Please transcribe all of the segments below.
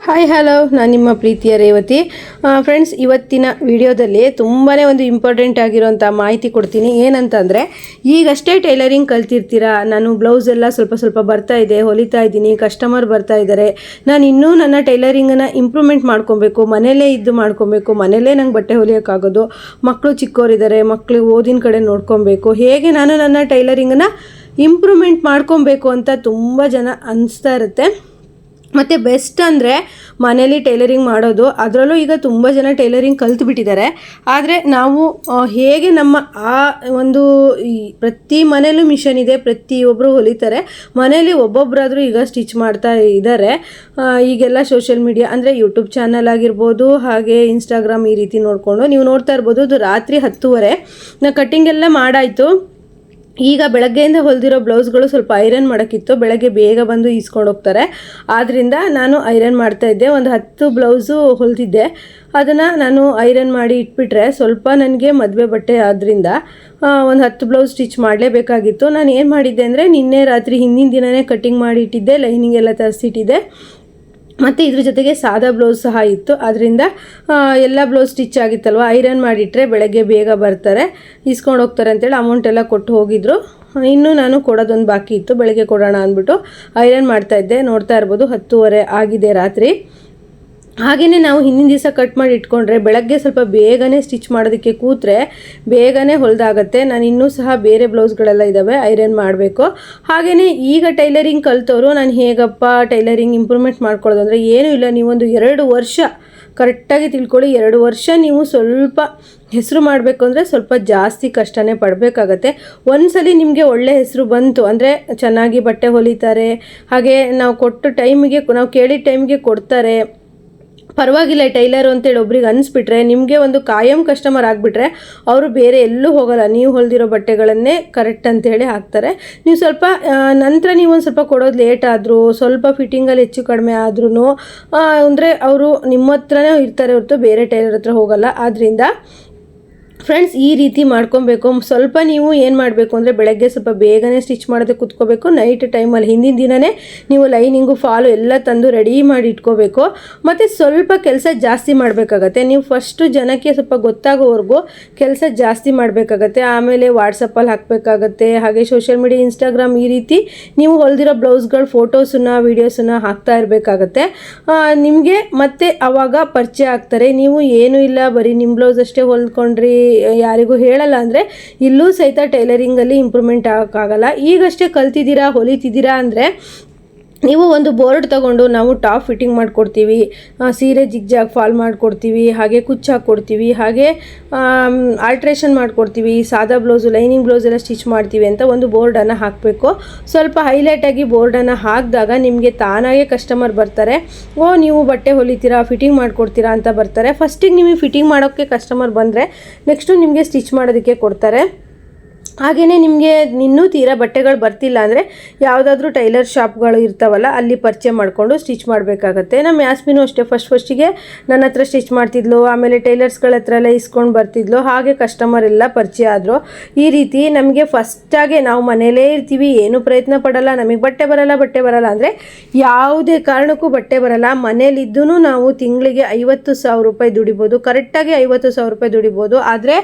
Hi hello ನಾನು ನಿಮ್ಮ ಪ್ರೀತಿಯ ರೇವತಿ. ಫ್ರೆಂಡ್ಸ್ ಇವತ್ತಿನ ವಿಡಿಯೋದಲ್ಲಿ ತುಂಬಾ ಒಂದು ಇಂಪಾರ್ಟೆಂಟ್ ಆಗಿರೋಂಥ ಮಾಹಿತಿ ಕೊಡ್ತೀನಿ. ಏನಂತಂದರೆ, ಈಗಷ್ಟೇ ಟೈಲರಿಂಗ್ ಕಲ್ತಿರ್ತೀರಾ? ನಾನು ಬ್ಲೌಸ್ ಎಲ್ಲ ಸ್ವಲ್ಪ ಸ್ವಲ್ಪ ಬರ್ತಾ ಇದೆ, ಹೊಲಿತಾ ಇದ್ದೀನಿ ಕಸ್ಟಮರ್ ಬರ್ತಾ ಇದ್ದಾರೆ ನಾನು ಇನ್ನೂ ನನ್ನ ಟೈಲರಿಂಗನ್ನು ಇಂಪ್ರೂವ್ಮೆಂಟ್ ಮಾಡ್ಕೊಬೇಕು ಮನೇಲೇ ಇದ್ದು ಮಾಡ್ಕೊಬೇಕು ಮನೇಲೇ ನಂಗೆ ಬಟ್ಟೆ ಹೊಲಿಯೋಕ್ಕಾಗೋದು ಮಕ್ಕಳು ಚಿಕ್ಕವರಿದ್ದಾರೆ ಮಕ್ಕಳು ಓದಿನ ಕಡೆ ನೋಡ್ಕೊಬೇಕು, ಹೇಗೆ ನಾನು ನನ್ನ ಟೈಲರಿಂಗನ್ನು ಇಂಪ್ರೂವ್ಮೆಂಟ್ ಮಾಡ್ಕೊಬೇಕು ಅಂತ ತುಂಬ ಜನ ಅನಿಸ್ತಾ ಇರುತ್ತೆ. ಮತ್ತು ಬೆಸ್ಟ್ ಅಂದರೆ ಮನೇಲಿ ಟೈಲರಿಂಗ್ ಮಾಡೋದು. ಅದರಲ್ಲೂ ಈಗ ತುಂಬ ಜನ ಟೈಲರಿಂಗ್ ಕಲ್ತು ಬಿಟ್ಟಿದ್ದಾರೆ ಆದರೆ ನಾವು ಹೇಗೆ ನಮ್ಮ, ಆ, ಒಂದು ಪ್ರತಿ ಮನೇಲೂ ಮಿಷನ್ ಇದೆ ಪ್ರತಿಯೊಬ್ಬರು ಹೊಲಿತಾರೆ. ಮನೇಲಿ ಒಬ್ಬೊಬ್ಬರಾದರೂ ಈಗ ಸ್ಟಿಚ್ ಮಾಡ್ತಾ ಇದ್ದಾರೆ. ಈಗೆಲ್ಲ ಸೋಷಿಯಲ್ ಮೀಡಿಯಾ ಅಂದರೆ ಯೂಟ್ಯೂಬ್ ಚಾನಲ್ ಆಗಿರ್ಬೋದು, ಹಾಗೆ ಇನ್ಸ್ಟಾಗ್ರಾಮ್ ಈ ರೀತಿ ನೋಡಿಕೊಂಡು, ನೀವು ನೋಡ್ತಾ ಇರ್ಬೋದು, ಅದು ರಾತ್ರಿ ಹತ್ತುವರೆ. ನಾ ಕಟ್ಟಿಂಗೆಲ್ಲ ಮಾಡಾಯಿತು. ಈಗ ಬೆಳಗ್ಗೆಯಿಂದ ಹೊಲಿದಿರೋ ಬ್ಲೌಸ್ಗಳು ಸ್ವಲ್ಪ ಐರನ್ ಮಾಡೋಕ್ಕಿತ್ತು. ಬೆಳಗ್ಗೆ ಬೇಗ ಬಂದು ಈಸ್ಕೊಂಡು ಹೋಗ್ತಾರೆ. ಆದ್ದರಿಂದ ನಾನು ಐರನ್ ಮಾಡ್ತಾ ಇದ್ದೆ. ಒಂದು ಹತ್ತು ಬ್ಲೌಸು ಹೊಲಿದಿದ್ದೆ. ಅದನ್ನು ನಾನು ಐರನ್ ಮಾಡಿ ಇಟ್ಬಿಟ್ರೆ ಸ್ವಲ್ಪ ನನಗೆ ಮದುವೆ ಬಟ್ಟೆ ಆದ್ದರಿಂದ ಒಂದು ಹತ್ತು ಬ್ಲೌಸ್ ಸ್ಟಿಚ್ ಮಾಡಲೇಬೇಕಾಗಿತ್ತು. ನಾನು ಏನು ಮಾಡಿದ್ದೆ ಅಂದರೆ ನಿನ್ನೆ ರಾತ್ರಿ ಹಿಂದಿನ ದಿನವೇ ಕಟ್ಟಿಂಗ್ ಮಾಡಿ ಇಟ್ಟಿದ್ದೆ. ಲೈನಿಂಗ್ ಎಲ್ಲ ತರಿಸಿಟ್ಟಿದ್ದೆ. ಮತ್ತು ಇದ್ರ ಜೊತೆಗೆ ಸಾದಾ ಬ್ಲೌಸ್ ಸಹ ಇತ್ತು. ಅದರಿಂದ ಎಲ್ಲ ಬ್ಲೌಸ್ ಸ್ಟಿಚ್ ಆಗಿತ್ತಲ್ವ? ಐರನ್ ಮಾಡಿಟ್ರೆ ಬೆಳಗ್ಗೆ ಬೇಗ ಬರ್ತಾರೆ. ಇಸ್ಕೊಂಡು ಹೋಗ್ತಾರೆ ಅಂತೇಳಿ ಅಮೌಂಟ್ ಎಲ್ಲ ಕೊಟ್ಟು ಹೋಗಿದ್ರು. ಇನ್ನೂ ನಾನು ಕೊಡೋದೊಂದು ಬಾಕಿ ಇತ್ತು. ಬೆಳಗ್ಗೆ ಕೊಡೋಣ ಅಂದ್ಬಿಟ್ಟು ಐರನ್ ಮಾಡ್ತಾಯಿದ್ದೆ ನೋಡ್ತಾ ಇರ್ಬೋದು ಹತ್ತುವರೆ ಆಗಿದೆ ರಾತ್ರಿ. ಹಾಗೆಯೇ ನಾವು ಹಿಂದಿನ ದಿವಸ ಕಟ್ ಮಾಡಿ ಇಟ್ಕೊಂಡ್ರೆ ಬೆಳಗ್ಗೆ ಸ್ವಲ್ಪ ಬೇಗನೆ ಸ್ಟಿಚ್ ಮಾಡೋದಕ್ಕೆ ಕೂತ್ರೆ ಬೇಗನೆ ಹೊಲಿದಾಗತ್ತೆ. ನಾನು ಇನ್ನೂ ಸಹ ಬೇರೆ ಬ್ಲೌಸ್ಗಳೆಲ್ಲ ಇದ್ದಾವೆ ಐರನ್ ಮಾಡಬೇಕು. ಹಾಗೆಯೇ ಈಗ ಟೈಲರಿಂಗ್ ಕಲ್ತವರು, ನಾನು ಹೇಗಪ್ಪ ಟೈಲರಿಂಗ್ ಇಂಪ್ರೂವ್ಮೆಂಟ್ ಮಾಡ್ಕೊಳ್ಳೋದು ಅಂದರೆ ಏನೂ ಇಲ್ಲ, ನೀವೊಂದು ಎರಡು ವರ್ಷ ಕರೆಕ್ಟಾಗಿ ತಿಳ್ಕೊಳ್ಳಿ, ಎರಡು ವರ್ಷ ನೀವು ಸ್ವಲ್ಪ ಹೆಸರು ಮಾಡಬೇಕು ಅಂದರೆ ಸ್ವಲ್ಪ ಜಾಸ್ತಿ ಕಷ್ಟನೇ ಪಡಬೇಕಾಗತ್ತೆ. ಒಂದ್ಸಲಿ ನಿಮಗೆ ಒಳ್ಳೆ ಹೆಸರು ಬಂತು ಅಂದರೆ ಚೆನ್ನಾಗಿ ಬಟ್ಟೆ ಹೊಲಿತಾರೆ, ಹಾಗೆ ನಾವು ಕೊಟ್ಟ ಟೈಮಿಗೆ ನಾವು ಕೇಳಿದ ಟೈಮ್ಗೆ ಕೊಡ್ತಾರೆ. ಪರವಾಗಿಲ್ಲ ಟೈಲರು ಅಂತೇಳಿ ಒಬ್ರಿಗೆ ಅನಿಸ್ಬಿಟ್ರೆ, ನಿಮಗೆ ಒಂದು ಕಾಯಂ ಕಸ್ಟಮರ್ ಆಗಿಬಿಟ್ರೆ, ಅವರು ಬೇರೆ ಎಲ್ಲೂ ಹೋಗಲ್ಲ. ನೀವು ಹೊಲಿದಿರೋ ಬಟ್ಟೆಗಳನ್ನೇ ಕರೆಕ್ಟ್ ಅಂತೇಳಿ ಹಾಕ್ತಾರೆ. ನೀವು ಸ್ವಲ್ಪ ನಂತರ ನೀವು ಒಂದು ಸ್ವಲ್ಪ ಕೊಡೋದು ಲೇಟ್ ಆದರೂ, ಸ್ವಲ್ಪ ಫಿಟ್ಟಿಂಗಲ್ಲಿ ಹೆಚ್ಚು ಕಡಿಮೆ ಆದ್ರೂ ಅಂದರೆ ಅವರು ನಿಮ್ಮ ಹತ್ರನೇ ಇರ್ತಾರೆ ಹೊರತು ಬೇರೆ ಟೈಲರ್ ಹತ್ರ ಹೋಗಲ್ಲ. ಆದ್ದರಿಂದ ಫ್ರೆಂಡ್ಸ್ ಈ ರೀತಿ ಮಾಡ್ಕೊಬೇಕು. ಸ್ವಲ್ಪ ನೀವು ಏನು ಮಾಡಬೇಕು ಅಂದರೆ ಬೆಳಗ್ಗೆ ಸ್ವಲ್ಪ ಬೇಗನೆ ಸ್ಟಿಚ್ ಮಾಡೋದಕ್ಕೆ ಕುತ್ಕೋಬೇಕು. ನೈಟ್ ಟೈಮಲ್ಲಿ ಹಿಂದಿನ ದಿನವೇ ನೀವು ಲೈನಿಂಗು ಫಾಲು ಎಲ್ಲ ತಂದು ರೆಡಿ ಮಾಡಿ ಇಟ್ಕೋಬೇಕು. ಮತ್ತು ಸ್ವಲ್ಪ ಕೆಲಸ ಜಾಸ್ತಿ ಮಾಡಬೇಕಾಗತ್ತೆ. ನೀವು ಫಸ್ಟು ಜನಕ್ಕೆ ಸ್ವಲ್ಪ ಗೊತ್ತಾಗೋವರೆಗೂ ಕೆಲಸ ಜಾಸ್ತಿ ಮಾಡಬೇಕಾಗತ್ತೆ. ಆಮೇಲೆ ವಾಟ್ಸಪ್ಪಲ್ಲಿ ಹಾಕಬೇಕಾಗತ್ತೆ. ಹಾಗೆ ಸೋಷಿಯಲ್ ಮೀಡಿಯಾ ಇನ್ಸ್ಟಾಗ್ರಾಮ್ ಈ ರೀತಿ ನೀವು ಹೊಲಿದಿರೋ ಬ್ಲೌಸ್ಗಳ ಫೋಟೋಸನ್ನ ವೀಡಿಯೋಸನ್ನ ಹಾಕ್ತಾ ಇರಬೇಕಾಗತ್ತೆ. ನಿಮಗೆ ಮತ್ತೆ ಅವಾಗ ಪರಿಚಯ ಆಗ್ತಾರೆ. ನೀವು ಏನೂ ಇಲ್ಲ, ಬರೀ ನಿಮ್ಮ ಬ್ಲೌಸ್ ಅಷ್ಟೇ ಹೊಲ್ಕೊಂಡ್ರಿ ಯಾರಿಗೂ ಹೇಳಲ್ಲ ಅಂದರೆ ಇಲ್ಲೂ ಸಹಿತ ಟೈಲರಿಂಗಲ್ಲಿ ಇಂಪ್ರೂವ್ಮೆಂಟ್ ಆಗೋಕ್ಕಾಗಲ್ಲ. ಈಗಷ್ಟೇ ಕಲ್ತಿದ್ದೀರಾ ಹೊಲಿತಿದ್ದೀರಾ ಅಂದರೆ ನೀವು ಒಂದು ಬೋರ್ಡ್ ತಗೊಂಡು ನಾವು ಟಾಪ್ ಫಿಟ್ಟಿಂಗ್ ಮಾಡಿಕೊಡ್ತೀವಿ ಸೀರೆ ಜಿಗ್ಜಾಗ್ ಫಾಲ್ ಮಾಡಿಕೊಡ್ತೀವಿ, ಹಾಗೆ ಕುಚ್ಚು ಹಾಕ್ಕೊಡ್ತೀವಿ, ಹಾಗೆ ಆಲ್ಟ್ರೇಷನ್ ಮಾಡಿಕೊಡ್ತೀವಿ, ಸಾದಾ ಬ್ಲೌಸು ಲೈನಿಂಗ್ ಬ್ಲೌಸ್ ಎಲ್ಲ ಸ್ಟಿಚ್ ಮಾಡ್ತೀವಿ ಅಂತ ಒಂದು ಬೋರ್ಡನ್ನು ಹಾಕಬೇಕು. ಸ್ವಲ್ಪ ಹೈಲೈಟಾಗಿ ಬೋರ್ಡನ್ನು ಹಾಕಿದಾಗ ನಿಮಗೆ ತಾನಾಗೆ ಕಸ್ಟಮರ್ ಬರ್ತಾರೆ. ಓ, ನೀವು ಬಟ್ಟೆ ಹೊಲಿತೀರಾ ಫಿಟ್ಟಿಂಗ್ ಮಾಡಿಕೊಡ್ತೀರಾ ಅಂತ ಬರ್ತಾರೆ. ಫಸ್ಟಿಗೆ ನಿಮಗೆ ಫಿಟ್ಟಿಂಗ್ ಮಾಡೋಕ್ಕೆ ಕಸ್ಟಮರ್ ಬಂದರೆ ನೆಕ್ಸ್ಟು ನಿಮಗೆ ಸ್ಟಿಚ್ ಮಾಡೋದಕ್ಕೆ ಕೊಡ್ತಾರೆ. ಹಾಗೆಯೇ ನಿಮಗೆ ಇನ್ನೂ ತೀರಾ ಬಟ್ಟೆಗಳು ಬರ್ತಿಲ್ಲ ಅಂದರೆ ಯಾವುದಾದ್ರೂ ಟೈಲರ್ ಶಾಪ್ಗಳು ಇರ್ತಾವಲ್ಲ, ಅಲ್ಲಿ ಪರಿಚಯ ಮಾಡಿಕೊಂಡು ಸ್ಟಿಚ್ ಮಾಡಬೇಕಾಗತ್ತೆ. ನಮ್ಮ ಯಾಸ್ಮಿನು ಅಷ್ಟೇ, ಫಸ್ಟ್ ಫಸ್ಟಿಗೆ ನನ್ನ ಹತ್ರ ಸ್ಟಿಚ್ ಮಾಡ್ತಿದ್ಲು, ಆಮೇಲೆ ಟೈಲರ್ಸ್ಗಳ ಹತ್ರ ಎಲ್ಲ ಇಸ್ಕೊಂಡು ಬರ್ತಿದ್ಲು, ಹಾಗೆ ಕಸ್ಟಮರ್ ಎಲ್ಲ ಪರಿಚಯ ಆದರು. ಈ ರೀತಿ ನಮಗೆ ಫಸ್ಟಾಗೆ ನಾವು ಮನೇಲೇ ಇರ್ತೀವಿ, ಏನು ಪ್ರಯತ್ನ ಪಡಲ್ಲ, ನಮಗೆ ಬಟ್ಟೆ ಬರಲ್ಲ ಬಟ್ಟೆ ಬರಲ್ಲ ಅಂದರೆ ಯಾವುದೇ ಕಾರಣಕ್ಕೂ ಬಟ್ಟೆ ಬರಲ್ಲ. ಮನೇಲಿದ್ದೂ ನಾವು ತಿಂಗಳಿಗೆ ಐವತ್ತು ಸಾವಿರ ರೂಪಾಯಿ ದುಡಿಬೋದು ಕರೆಕ್ಟಾಗಿ ಐವತ್ತು ಸಾವಿರ ರೂಪಾಯಿ ದುಡಿಬೋದು. ಆದರೆ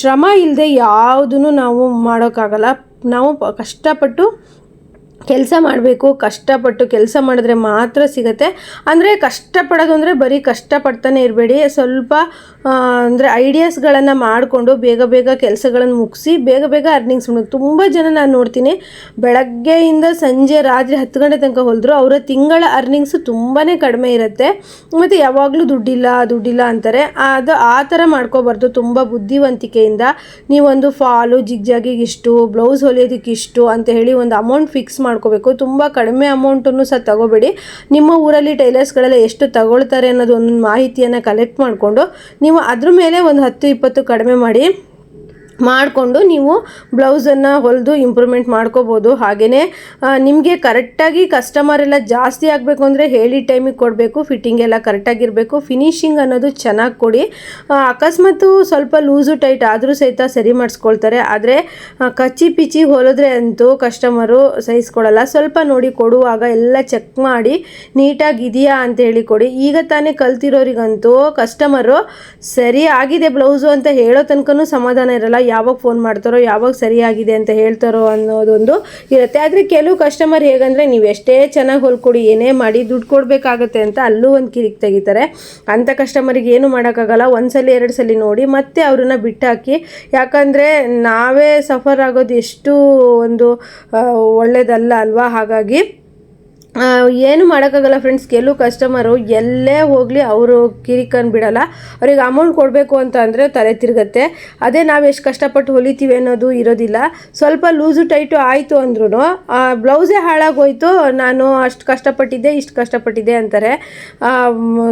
ಶ್ರಮ ಇಲ್ಲದೆ ಯಾವುದೂ ನಾವು ಮಾಡೋಕ್ಕಾಗಲ್ಲ. ನಾವು ಕಷ್ಟಪಟ್ಟು ಕೆಲಸ ಮಾಡಬೇಕು, ಕಷ್ಟಪಟ್ಟು ಕೆಲಸ ಮಾಡಿದ್ರೆ ಮಾತ್ರ ಸಿಗುತ್ತೆ. ಅಂದರೆ ಕಷ್ಟಪಡೋದು ಅಂದರೆ ಬರೀ ಕಷ್ಟಪಡ್ತಾನೆ ಇರಬೇಡಿ. ಸ್ವಲ್ಪ ಅಂದರೆ ಐಡಿಯಾಸ್ಗಳನ್ನು ಮಾಡಿಕೊಂಡು ಬೇಗ ಬೇಗ ಕೆಲಸಗಳನ್ನು ಮುಗಿಸಿ ಬೇಗ ಬೇಗ ಅರ್ನಿಂಗ್ಸ್ ಮಾಡೋದು ತುಂಬ ಜನ ನಾನು ನೋಡ್ತೀನಿ ಬೆಳಗ್ಗೆಯಿಂದ ಸಂಜೆ ರಾತ್ರಿ ಹತ್ತು ಗಂಟೆ ತನಕ ಹೊಲಿದ್ರು ಅವರ ತಿಂಗಳ ಅರ್ನಿಂಗ್ಸು ತುಂಬಾ ಕಡಿಮೆ ಇರುತ್ತೆ. ಮತ್ತು ಯಾವಾಗಲೂ ದುಡ್ಡಿಲ್ಲ ದುಡ್ಡಿಲ್ಲ ಅಂತಾರೆ. ಅದು ಆ ಥರ ಮಾಡ್ಕೋಬಾರ್ದು ತುಂಬ ಬುದ್ಧಿವಂತಿಕೆಯಿಂದ. ನೀವೊಂದು ಫಾಲು, ಜಿಗ್ಜಾಗಿಗೆ ಇಷ್ಟು, ಬ್ಲೌಸ್ ಹೊಲಿಯೋದಕ್ಕೆ ಇಷ್ಟು ಅಂತ ಹೇಳಿ ಒಂದು ಅಮೌಂಟ್ ಫಿಕ್ಸ್ ಮಾಡ್ಕೋಬೇಕು. ತುಂಬ ಕಡಿಮೆ ಅಮೌಂಟನ್ನು ಸಹ ತಗೋಬೇಡಿ. ನಿಮ್ಮ ಊರಲ್ಲಿ ಟೈಲರ್ಸ್ಗಳೆಲ್ಲ ಎಷ್ಟು ತಗೊಳ್ತಾರೆ ಅನ್ನೋದು ಒಂದು ಮಾಹಿತಿಯನ್ನು ಕಲೆಕ್ಟ್ ಮಾಡಿಕೊಂಡು, ನೀವು ಅದ್ರ ಮೇಲೆ ಒಂದು ಹತ್ತು, ಇಪ್ಪತ್ತು ಕಡಿಮೆ ಮಾಡಿ. ಮಾಡಿಕೊಂಡು ನೀವು ಬ್ಲೌಸನ್ನು ಹೊಲಿದು ಇಂಪ್ರೂವ್ಮೆಂಟ್ ಮಾಡ್ಕೋಬೋದು. ಹಾಗೆಯೇ ನಿಮಗೆ ಕರೆಕ್ಟಾಗಿ ಕಸ್ಟಮರ್ ಎಲ್ಲ ಜಾಸ್ತಿ ಆಗಬೇಕು ಅಂದರೆ ಹೇಳಿ ಟೈಮಿಗೆ ಕೊಡಬೇಕು ಫಿಟ್ಟಿಂಗ್ ಎಲ್ಲ ಕರೆಕ್ಟಾಗಿರಬೇಕು ಫಿನಿಶಿಂಗ್ ಅನ್ನೋದು ಚೆನ್ನಾಗಿ ಕೊಡಿ. ಅಕಸ್ಮಾತು ಸ್ವಲ್ಪ ಲೂಸು ಟೈಟ್ ಆದರೂ ಸಹಿತ ಸರಿ ಮಾಡಿಸ್ಕೊಳ್ತಾರೆ. ಆದರೆ ಕಚ್ಚಿ ಪಿಚ್ಚಿ ಹೊಲಿದ್ರೆ ಅಂತೂ ಕಸ್ಟಮರು ಸಹಿಸ್ಕೊಳ್ಳಲ್ಲ ಸ್ವಲ್ಪ ನೋಡಿ ಕೊಡುವಾಗ ಎಲ್ಲ ಚೆಕ್ ಮಾಡಿ, ನೀಟಾಗಿ ಇದೆಯಾ ಅಂತ ಹೇಳಿ ಕೊಡಿ. ಈಗ ತಾನೇ ಕಲ್ತಿರೋರಿಗಂತೂ ಕಸ್ಟಮರು ಸರಿ ಆಗಿದೆ ಬ್ಲೌಸು ಅಂತ ಹೇಳೋ ತನಕನೂ ಸಮಾಧಾನ ಇರಲ್ಲ. ಯಾವಾಗ ಫೋನ್ ಮಾಡ್ತಾರೋ, ಯಾವಾಗ ಸರಿಯಾಗಿದೆ ಅಂತ ಹೇಳ್ತಾರೋ ಅನ್ನೋದೊಂದು ಇರುತ್ತೆ. ಆದರೆ ಕೆಲವು ಕಸ್ಟಮರ್ ಹೇಗಂದರೆ ನೀವು ಎಷ್ಟೇ ಚೆನ್ನಾಗಿ ಹೊಲ್ಕೊಡಿ ಏನೇ ಮಾಡಿ ದುಡ್ಡು ಕೊಡಬೇಕಾಗತ್ತೆ ಅಂತ ಅಲ್ಲೂ ಒಂದು ಕಿರಿಕ್ ತೆಗಿತಾರೆ. ಅಂಥ ಕಸ್ಟಮರಿಗೆ ಏನು ಮಾಡೋಕ್ಕಾಗಲ್ಲ, ಒಂದ್ಸಲಿ ಎರಡು ಸಲ ನೋಡಿ ಮತ್ತೆ ಅವ್ರನ್ನ ಬಿಟ್ಟಾಕಿ. ಯಾಕಂದರೆ ನಾವೇ ಸಫರ್ ಆಗೋದು ಎಷ್ಟು ಒಂದು ಒಳ್ಳೆಯದಲ್ಲ ಅಲ್ವಾ? ಹಾಗಾಗಿ ಏನು ಮಾಡೋಕ್ಕಾಗಲ್ಲ ಫ್ರೆಂಡ್ಸ್ ಕೆಲವು ಕಸ್ಟಮರು ಎಲ್ಲೇ ಹೋಗಲಿ ಅವರು ಕಿರಿಕನ್ ಬಿಡಲ್ಲ. ಅವ್ರಿಗೆ ಅಮೌಂಟ್ ಕೊಡಬೇಕು ಅಂತ ಅಂದರೆ ತಲೆ ತಿರುಗತ್ತೆ. ಅದೇ ನಾವು ಎಷ್ಟು ಕಷ್ಟಪಟ್ಟು ಹೊಲಿತೀವಿ ಅನ್ನೋದು ಇರೋದಿಲ್ಲ. ಸ್ವಲ್ಪ ಲೂಸು ಟೈಟು ಆಯಿತು ಅಂದ್ರೂ ಬ್ಲೌಸೇ ಹಾಳಾಗೋಯ್ತು, ನಾನು ಅಷ್ಟು ಕಷ್ಟಪಟ್ಟಿದ್ದೆ, ಇಷ್ಟು ಕಷ್ಟಪಟ್ಟಿದ್ದೆ ಅಂತಾರೆ.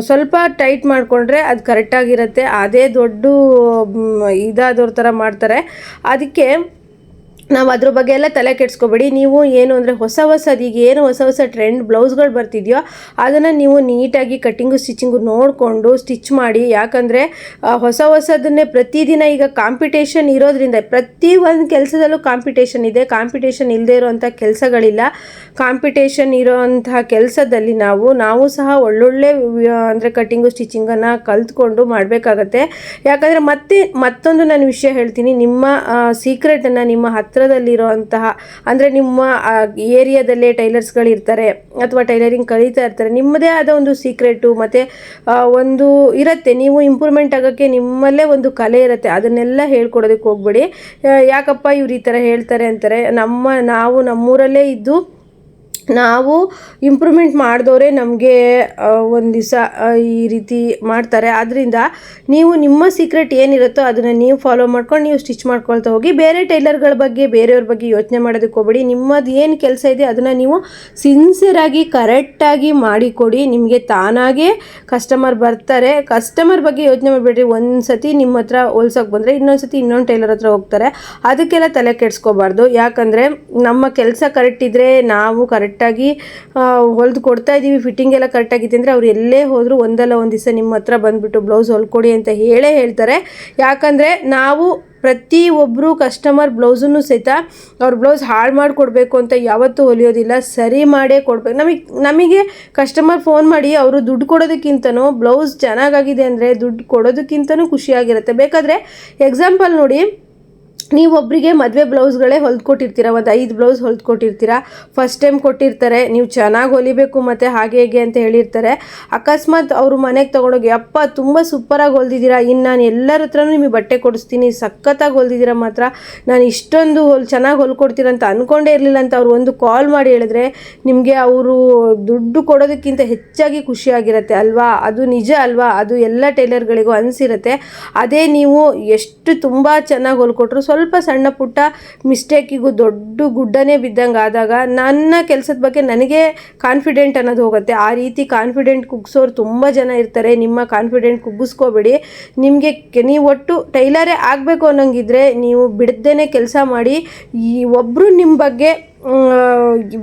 ಸ್ವಲ್ಪ ಟೈಟ್ ಮಾಡಿಕೊಂಡ್ರೆ ಅದು ಕರೆಕ್ಟಾಗಿರುತ್ತೆ ಅದೇ ದೊಡ್ಡ ಇದಾದವ್ರ ಥರ ಮಾಡ್ತಾರೆ. ಅದಕ್ಕೆ ನಾವು ಅದ್ರ ಬಗ್ಗೆ ಎಲ್ಲ ತಲೆ ಕೆಡ್ಸ್ಕೊಬೇಡಿ. ನೀವು ಏನು ಅಂದರೆ ಹೊಸ ಹೊಸದು ಈಗ ಏನು ಹೊಸ ಹೊಸ ಟ್ರೆಂಡ್ ಬ್ಲೌಸ್ಗಳು ಬರ್ತಿದೆಯೋ ಅದನ್ನು ನೀವು ನೀಟಾಗಿ ಕಟ್ಟಿಂಗು ಸ್ಟಿಚಿಂಗು ನೋಡಿಕೊಂಡು ಸ್ಟಿಚ್ ಮಾಡಿ. ಯಾಕಂದರೆ ಹೊಸ ಹೊಸದನ್ನೇ ಪ್ರತಿದಿನ ಈಗ ಕಾಂಪಿಟೇಷನ್ ಇರೋದ್ರಿಂದ, ಪ್ರತಿ ಒಂದು ಕೆಲಸದಲ್ಲೂ ಕಾಂಪಿಟೇಷನ್ ಇದೆ. ಕಾಂಪಿಟೇಷನ್ ಇಲ್ಲದೆ ಇರೋವಂಥ ಕೆಲಸಗಳಿಲ್ಲ. ಕಾಂಪಿಟೇಷನ್ ಇರೋವಂಥ ಕೆಲಸದಲ್ಲಿ ನಾವು ನಾವು ಸಹ ಒಳ್ಳೊಳ್ಳೆ ಅಂದರೆ ಕಟ್ಟಿಂಗು ಸ್ಟಿಚಿಂಗನ್ನು ಕಲ್ತ್ಕೊಂಡು ಮಾಡಬೇಕಾಗತ್ತೆ. ಯಾಕಂದರೆ ಮತ್ತೆ ಮತ್ತೊಂದು ನಾನು ವಿಷಯ ಹೇಳ್ತೀನಿ. ನಿಮ್ಮ ಸೀಕ್ರೆಟನ್ನು ನಿಮ್ಮ ಹತ್ತಿರದಲ್ಲಿರುವಂತಹ ಅಂದರೆ ನಿಮ್ಮ ಏರಿಯಾದಲ್ಲೇ ಟೈಲರ್ಸ್ಗಳು ಇರ್ತಾರೆ ಅಥವಾ ಟೈಲರಿಂಗ್ ಕಲಿತಾ ಇರ್ತಾರೆ, ನಿಮ್ಮದೇ ಆದ ಒಂದು ಸೀಕ್ರೆಟು ಮತ್ತು ಒಂದು ಇರುತ್ತೆ. ನೀವು ಇಂಪ್ರೂವ್ಮೆಂಟ್ ಆಗೋಕ್ಕೆ ನಿಮ್ಮಲ್ಲೇ ಒಂದು ಕಲೆ ಇರುತ್ತೆ. ಅದನ್ನೆಲ್ಲ ಹೇಳ್ಕೊಡೋದಕ್ಕೆ ಹೋಗ್ಬೇಡಿ. ಯಾಕಪ್ಪ ಇವ್ರು ಈ ಥರ ಹೇಳ್ತಾರೆ ಅಂತಾರೆ. ನಮ್ಮ, ನಾವು ನಮ್ಮೂರಲ್ಲೇ ಇದ್ದು ನಾವು ಇಂಪ್ರೂವ್ಮೆಂಟ್ ಮಾಡಿದವರೇ ನಮಗೆ ಒಂದು ದಿವಸ ಈ ರೀತಿ ಮಾಡ್ತಾರೆ. ಆದ್ದರಿಂದ ನೀವು ನಿಮ್ಮ ಸೀಕ್ರೆಟ್ ಏನಿರುತ್ತೋ ಅದನ್ನು ನೀವು ಫಾಲೋ ಮಾಡ್ಕೊಂಡು ನೀವು ಸ್ಟಿಚ್ ಮಾಡ್ಕೊಳ್ತಾ ಹೋಗಿ, ಬೇರೆ ಟೈಲರ್ಗಳ ಬಗ್ಗೆ, ಬೇರೆಯವ್ರ ಬಗ್ಗೆ ಯೋಚನೆ ಮಾಡೋದಕ್ಕೆ ಹೋಗ್ಬೇಡಿ. ನಿಮ್ಮದು ಏನು ಕೆಲಸ ಇದೆ ಅದನ್ನು ನೀವು ಸಿನ್ಸಿಯರಾಗಿ ಕರೆಕ್ಟಾಗಿ ಮಾಡಿಕೊಡಿ. ನಿಮಗೆ ತಾನಾಗೇ ಕಸ್ಟಮರ್ ಬರ್ತಾರೆ. ಕಸ್ಟಮರ್ ಬಗ್ಗೆ ಯೋಚನೆ ಮಾಡಬೇಡ್ರಿ. ಒಂದು ಸತಿ ನಿಮ್ಮ ಹತ್ರ ಹೋಲ್ಸೋಕೆ ಬಂದರೆ ಇನ್ನೊಂದು ಸತಿ ಇನ್ನೊಂದು ಟೈಲರ್ ಹತ್ರ ಹೋಗ್ತಾರೆ. ಅದಕ್ಕೆಲ್ಲ ತಲೆ ಕೆಡಿಸ್ಕೋಬಾರ್ದು. ಯಾಕಂದರೆ ನಮ್ಮ ಕೆಲಸ ಕರೆಕ್ಟ್ ಇದ್ದರೆ ನಾವು ಕರೆಕ್ಟಾಗಿ ಹೊಲ್ದು ಕೊಡ್ತಾ ಇದ್ದೀವಿ ಫಿಟ್ಟಿಂಗ್ ಎಲ್ಲ ಕರೆಕ್ಟಾಗಿದೆ ಅಂದರೆ ಅವ್ರು ಎಲ್ಲೇ ಹೋದರೂ ಒಂದಲ್ಲ ಒಂದು ದಿವಸ ನಿಮ್ಮ ಹತ್ರ ಬಂದುಬಿಟ್ಟು ಬ್ಲೌಸ್ ಹೊಲ್ಕೊಡಿ ಅಂತ ಹೇಳೇ ಹೇಳ್ತಾರೆ. ಯಾಕಂದರೆ ನಾವು ಪ್ರತಿ ಒಬ್ಬರು ಕಸ್ಟಮರ್ ಬ್ಲೌಸನ್ನು ಸಹಿತ ಅವ್ರ ಬ್ಲೌಸ್ ಹಾಳು ಮಾಡಿಕೊಡ್ಬೇಕು ಅಂತ ಯಾವತ್ತೂ ಹೊಲಿಯೋದಿಲ್ಲ. ಸರಿ ಮಾಡೇ ಕೊಡ್ಬೇಕು. ನಮಗೆ ನಮಗೆ ಕಸ್ಟಮರ್ ಫೋನ್ ಮಾಡಿ ಅವರು ದುಡ್ಡು ಕೊಡೋದಕ್ಕಿಂತನೂ ಬ್ಲೌಸ್ ಚೆನ್ನಾಗಾಗಿದೆ ಅಂದರೆ ದುಡ್ಡು ಕೊಡೋದಕ್ಕಿಂತನೂ ಖುಷಿಯಾಗಿರುತ್ತೆ. ಬೇಕಾದರೆ ಎಕ್ಸಾಂಪಲ್ ನೋಡಿ ನೀವು ಒಬ್ಬರಿಗೆ ಮದುವೆ ಬ್ಲೌಸ್ಗಳೇ ಹೊಲ್ದು ಕೊಟ್ಟಿರ್ತೀರ ಒಂದು ಐದು ಬ್ಲೌಸ್ ಹೊಲ್ದು ಕೊಟ್ಟಿರ್ತೀರ ಫಸ್ಟ್ ಟೈಮ್ ಕೊಟ್ಟಿರ್ತಾರೆ. ನೀವು ಚೆನ್ನಾಗಿ ಹೊಲಿಬೇಕು ಮತ್ತು ಹಾಗೆ ಹೇಗೆ ಅಂತ ಹೇಳಿರ್ತಾರೆ. ಅಕಸ್ಮಾತ್ ಅವರು ಮನೆಗೆ ತೊಗೊಂಡೋಗಿ, ಅಪ್ಪ, ತುಂಬ ಸೂಪರಾಗಿ ಹೊಲ್ದಿದ್ದೀರ? ಇನ್ನು ನಾನು ಎಲ್ಲರ ಹತ್ರನೂ ನಿಮಗೆ ಬಟ್ಟೆ ಕೊಡಿಸ್ತೀನಿ. ಸಖತ್ತಾಗಿ ಹೊಲ್ದಿದ್ದೀರ ಮಾತ್ರ? ನಾನು ಇಷ್ಟೊಂದು ಹೊಲ್, ಚೆನ್ನಾಗಿ ಹೊಲ್ಕೊಡ್ತೀರ ಅಂತ ಅಂದ್ಕೊಂಡೇ ಇರಲಿಲ್ಲ ಅಂತ ಅವ್ರು ಒಂದು ಕಾಲ್ ಮಾಡಿ ಹೇಳಿದ್ರೆ ನಿಮಗೆ ಅವರು ದುಡ್ಡು ಕೊಡೋದಕ್ಕಿಂತ ಹೆಚ್ಚಾಗಿ ಖುಷಿಯಾಗಿರುತ್ತೆ, ಅಲ್ವಾ? ಅದು ನಿಜ ಅಲ್ವಾ? ಅದು ಎಲ್ಲ ಟೈಲರ್ಗಳಿಗೂ ಅನಿಸಿರುತ್ತೆ. ಅದೇ ನೀವು ಎಷ್ಟು ತುಂಬ ಚೆನ್ನಾಗಿ ಹೊಲ್ಕೊಟ್ರು ಸ್ವಲ್ಪ ಸಣ್ಣ ಪುಟ್ಟ ಮಿಸ್ಟೇಕಿಗೂ ದೊಡ್ಡ ಗುಡ್ಡನೇ ಬಿದ್ದಂಗೆ ಆದಾಗ ನನ್ನ ಕೆಲಸದ ಬಗ್ಗೆ ನನಗೆ ಕಾನ್ಫಿಡೆಂಟ್ ಅನ್ನೋದು ಹೋಗುತ್ತೆ. ಆ ರೀತಿ ಕಾನ್ಫಿಡೆಂಟ್ ಕುಗ್ಸೋರು ತುಂಬ ಜನ ಇರ್ತಾರೆ. ನಿಮ್ಮ ಕಾನ್ಫಿಡೆಂಟ್ ಕುಗ್ಗಿಸ್ಕೋಬೇಡಿ. ನಿಮಗೆ ನೀವು ಒಟ್ಟು ಟೈಲರೇ ಆಗಬೇಕು ಅನ್ನೋಂಗಿದ್ರೆ ನೀವು ಬಿಡದೇನೆ ಕೆಲಸ ಮಾಡಿ ಈ ಒಬ್ಬರು ನಿಮ್ಮ ಬಗ್ಗೆ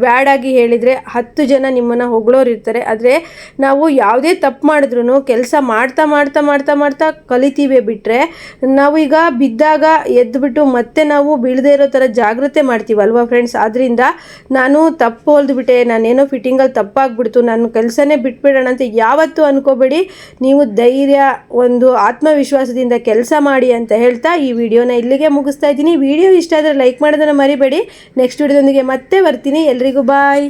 ಬ್ಯಾಡಾಗಿ ಹೇಳಿದರೆ ಹತ್ತು ಜನ ನಿಮ್ಮನ್ನು ಹೊಗಳೋರು ಇರ್ತಾರೆ. ಆದರೆ ನಾವು ಯಾವುದೇ ತಪ್ಪು ಮಾಡಿದ್ರು ಕೆಲಸ ಮಾಡ್ತಾ ಮಾಡ್ತಾ ಮಾಡ್ತಾ ಮಾಡ್ತಾ ಕಲಿತೀವಿ ಬಿಟ್ಟರೆ ಈಗ ಬಿದ್ದಾಗ ಎದ್ದುಬಿಟ್ಟು ಮತ್ತೆ ನಾವು ಬೀಳದೇ ಇರೋ ಥರ ಜಾಗ್ರತೆ ಮಾಡ್ತೀವಲ್ವ ಫ್ರೆಂಡ್ಸ್ ಆದ್ದರಿಂದ ನಾನು ತಪ್ಪು ಹೊಲ್ದುಬಿಟ್ಟೆ, ನಾನೇನೋ ಫಿಟ್ಟಿಂಗಲ್ಲಿ ತಪ್ಪಾಗ್ಬಿಡ್ತು ನನ್ನ ಕೆಲಸನೇ ಬಿಟ್ಬಿಡೋಣ ಅಂತ ಯಾವತ್ತೂ ಅನ್ಕೋಬೇಡಿ. ನೀವು ಧೈರ್ಯ, ಒಂದು ಆತ್ಮವಿಶ್ವಾಸದಿಂದ ಕೆಲಸ ಮಾಡಿ ಅಂತ ಹೇಳ್ತಾ ಈ ವಿಡಿಯೋನ ಇಲ್ಲಿಗೆ ಮುಗಿಸ್ತಾ ಇದ್ದೀನಿ. ವಿಡಿಯೋ ಇಷ್ಟ ಆದರೆ ಲೈಕ್ ಮಾಡೋದನ್ನು ಮರಿಬೇಡಿ. ನೆಕ್ಸ್ಟ್ ವಿಡಿಯೋದೊಂದಿಗೆ ಮತ್ತೆ ಬರ್ತೀನಿ ಎಲ್ರಿಗೂ ಬಾಯ್